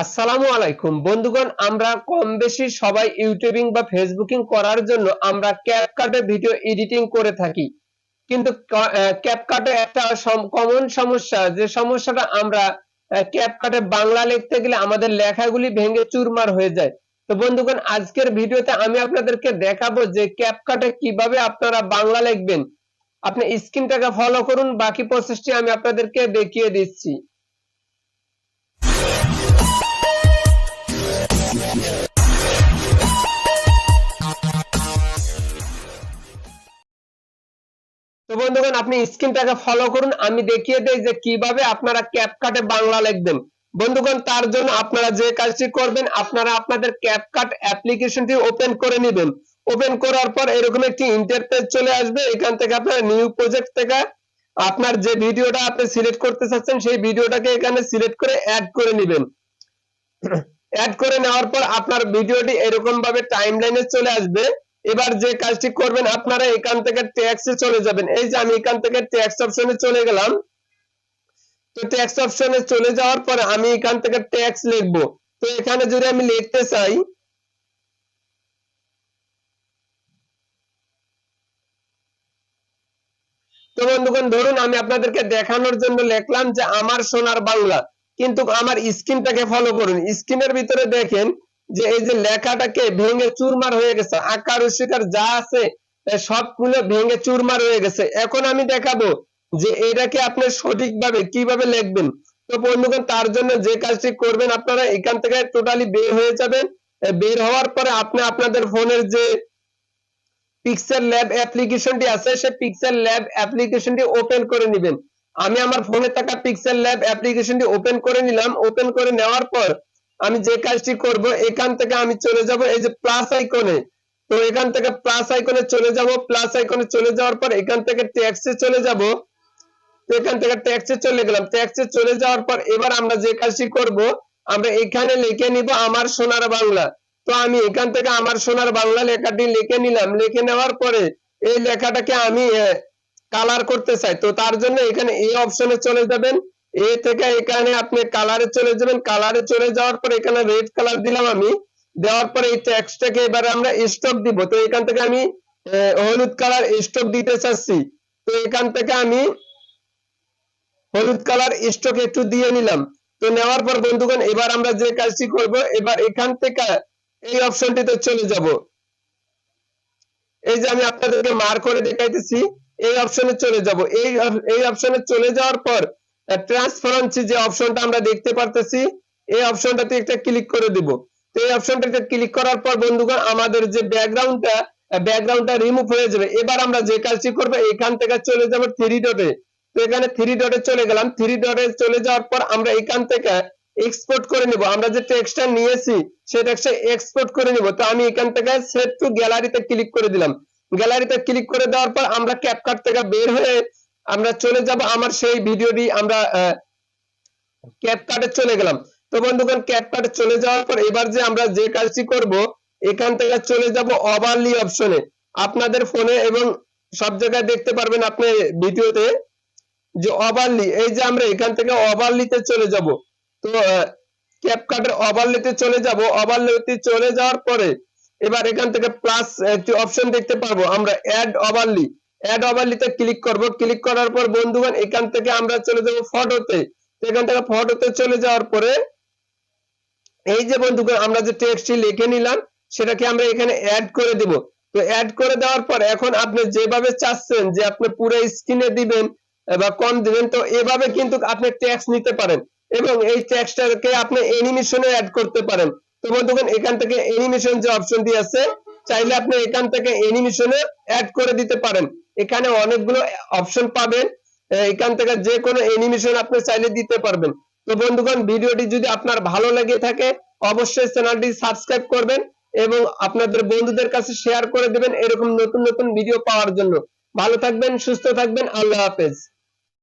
আসসালামু আলাইকুম। বন্ধুগণ, আমরা কম বেশি সবাই ইউটিউবিং বা ফেসবুকিং করার জন্য আমরা ক্যাপকাটে ভিডিও এডিটিং করে থাকি। কিন্তু ক্যাপকাটে একটা কমন সমস্যা, যে সমস্যাটা আমরা ক্যাপকাটে বাংলা লিখতে গেলে আমাদের লেখাগুলি ভেঙে চুরমার হয়ে যায়। তো বন্ধুগণ, আজকের ভিডিওতে আমি আপনাদেরকে দেখাবো যে ক্যাপকাটে কীভাবে আপনারা বাংলা লিখবেন। আপনি স্ক্রিনটাকে ফলো করুন, বাকি প্রসেসটি আমি আপনাদেরকে দেখিয়ে দিচ্ছি। তো বন্ধুগণ, আপনি স্ক্রিনটাকে ফলো করুন। আমি দেখিয়ে দেই যে কীভাবে আপনারা ক্যাপকাটে বাংলা লিখবেন। বন্ধুগণ, তার জন্য আপনারা যে কাজটি করবেন, আপনারা আপনাদের ক্যাপকাট অ্যাপ্লিকেশনটি ওপেন করে নেবেন। ওপেন করার পর এরকম একটি ইন্টারফেস চলে আসবে। এখান থেকে আপনারা নিউ প্রজেক্ট থেকে আপনার যে ভিডিওটা আপনি সিলেক্ট করতে চাচ্ছেন, সেই ভিডিওটাকে এখানে সিলেক্ট করে অ্যাড করে নেবেন। অ্যাড করে নেওয়ার পর আপনার ভিডিওটি এরকম ভাবে টাইমলাইনে চলে আসবে। এবার যে কাজটি করবেন, আপনারা এখান থেকে ট্যাক্সে চলে যাবেন। এই যে আমি এখান থেকে ট্যাক্স অপশনে চলে গেলাম। তো ট্যাক্স অপশনে চলে যাওয়ার পরে আমি এখান থেকে ট্যাক্স লিখব। তো এখানে যদি আমি লিখতে চাই, তো বন্ধুগণ, ধরুন আমি আপনাদেরকে দেখানোর জন্য লিখলাম যে আমার সোনার বাংলা। কিন্তু আমার স্ক্রিনটাকে ফলো করুন। স্ক্রিনের ভিতরে দেখেন যে এই যে লেখাটাকে ভেঙে চুরমার হয়ে গেছে। আকার উশিকার যা আছে সবগুলো ভেঙে চুরমার হয়ে গেছে। এখন আমি দেখাবো যে এটাকে আপনি সঠিকভাবে কীভাবে লিখবেন। তো বন্ধুগণ, তার জন্য যে কাজটি করবেন আপনারা, এখান থেকে টোটালি বের হয়ে যাবেন। বের হওয়ার পরে আপনি আপনাদের ফোনের যে পিক্সেল ল্যাব অ্যাপ্লিকেশনটি আছে সেই পিক্সেল ল্যাব অ্যাপ্লিকেশনটি ওপেন করে নেবেন। আমি আমার ফোনে থাকা পিক্সেল ল্যাব অ্যাপ্লিকেশনটি ওপেন করে নিলাম। ওপেন করে নেওয়ার পর আমি যে কাজটি করব, এখান থেকে আমি চলে যাব এই যে প্লাস আইকনে তো এখান থেকে প্লাস আইকনে চলে যাব প্লাস আইকনে চলে যাওয়ার পর এখান থেকে ট্যাক্সে চলে যাব। এখান থেকে ট্যাক্সে চলে গেলাম। ট্যাক্সে চলে যাওয়ার পর এবার আমরা যে কাজটি করব, আমরা এখানে লিখে নিব আমার সোনার বাংলা। তো আমি এখান থেকে আমার সোনার বাংলা লেখাটি লিখে নিলাম। লিখে নেওয়ার পরে এই লেখাটাকে আমি কালার করতে চাই, তো তার জন্য এখানে এই অপশনে চলে যাবেন। এ থেকে এখানে আপনি কালারে চলে যাবেন। কালারে চলে যাওয়ার পর এখানে রেড কালার দিলাম আমি। দেওয়ার পরে এই টেক্সটটাকে এবারে আমরা স্টক দিব। তো এখান থেকে আমি হলুদ কালার স্টক দিতে চাচ্ছি। তো এখান থেকে আমি হলুদ কালার স্টক একটু দিয়ে নিলাম। তো নেওয়ার পর বন্ধুগণ, এবার আমরা যে কাজটি করব, এবার এখান থেকে এই অপশনটিতে চলে যাব। এই যে আমি আপনাদেরকে মার করে দেখাইতেছি। এই অপশনে চলে যাব। এই এই অপশনে চলে যাওয়ার পর ট্রান্সপারেন্সি যে অপশনটা আমরা দেখতে পারতেছি, এই অপশনটাতে একটা ক্লিক করে দিব। তো এই অপশনটাতে ক্লিক করার পর, বন্ধুগণ, আমাদের যে ব্যাকগ্রাউন্ডটা ব্যাকগ্রাউন্ডটা রিমুভ হয়ে যাবে। এবার আমরা যে কাজটি করব, এখান থেকে চলে যাব থ্রি ডটে তো এখানে থ্রি ডটে চলে গেলাম। থ্রি ডটে চলে যাওয়ার পর, আমরা এখান থেকে এক্সপোর্ট করে নিব। আমরা যে টেক্সটটা নিয়েছি টেক্সটটা এক্সপোর্ট করে নিব। তো আমি এখান থেকে সেভ টু গ্যালারিতে ক্লিক করে দিলাম। গ্যালারিতে ক্লিক করে দেওয়ার পর আমরা ক্যাপকাট থেকে বের হয়ে আমরা চলে যাব আমার সেই ভিডিওটি আমরা ক্যাপকাটে চলে গেলাম। তো বন্ধুগণ ক্যাপকাটে চলে যাওয়ার পর এবার যে আমরা যে কাজটি করব, এখান থেকে চলে যাব ওভারলি অপশনে আপনাদের ফোনে এবং সব জায়গায় দেখতে পারবেন আপনি ভিডিওতে যে ওভারলি এই যে আমরা এখান থেকে ওভারলিতে চলে যাব। তো ক্যাপকাটের ওভারলিতে চলে যাব। ওভারলিতে চলে যাওয়ার পরে এবার এখান থেকে প্লাস একটি অপশন দেখতে পারব আমরা অ্যাড ওভারলি অ্যাড ওভারলিতে ক্লিক করব ক্লিক করার পর বন্ধুগণ এখান থেকে আমরা চলে যাব ফটোতে এখান থেকে ফটোতে চলে যাওয়ার পরে, এই যে বন্ধুগণ আমরা যে টেক্সটটি লিখে নিলাম, সেটাকে আমরা এখানে অ্যাড করে দিব, তো অ্যাড করে দেওয়ার পর এখন আপনি যেভাবে চাচ্ছেন যে আপনি পুরো স্ক্রিনে দিবেন বা কম দিবেন, তো এভাবে কিন্তু আপনি ট্যাক্স নিতে পারেন এবং এই ট্যাক্সটাকে আপনি অ্যানিমেশনে অ্যাড করতে পারেন। তো বন্ধুগণ এখান থেকে অ্যানিমেশন যে অপশনটি আছে, চাইলে আপনি এখান থেকে অ্যানিমেশনে অ্যাড করে দিতে পারেন। এখানে অনেকগুলো অপশন পাবেন। এখান থেকে যে কোনো অ্যানিমেশন আপনি চাইলে দিতে পারবেন। তো বন্ধুগণ, ভিডিওটি যদি আপনার ভালো লেগে থাকে, অবশ্যই চ্যানেলটি সাবস্ক্রাইব করবেন এবং আপনাদের বন্ধুদের কাছে শেয়ার করে দেবেন এরকম নতুন নতুন ভিডিও পাওয়ার জন্য। ভালো থাকবেন, সুস্থ থাকবেন, আল্লাহ হাফেজ।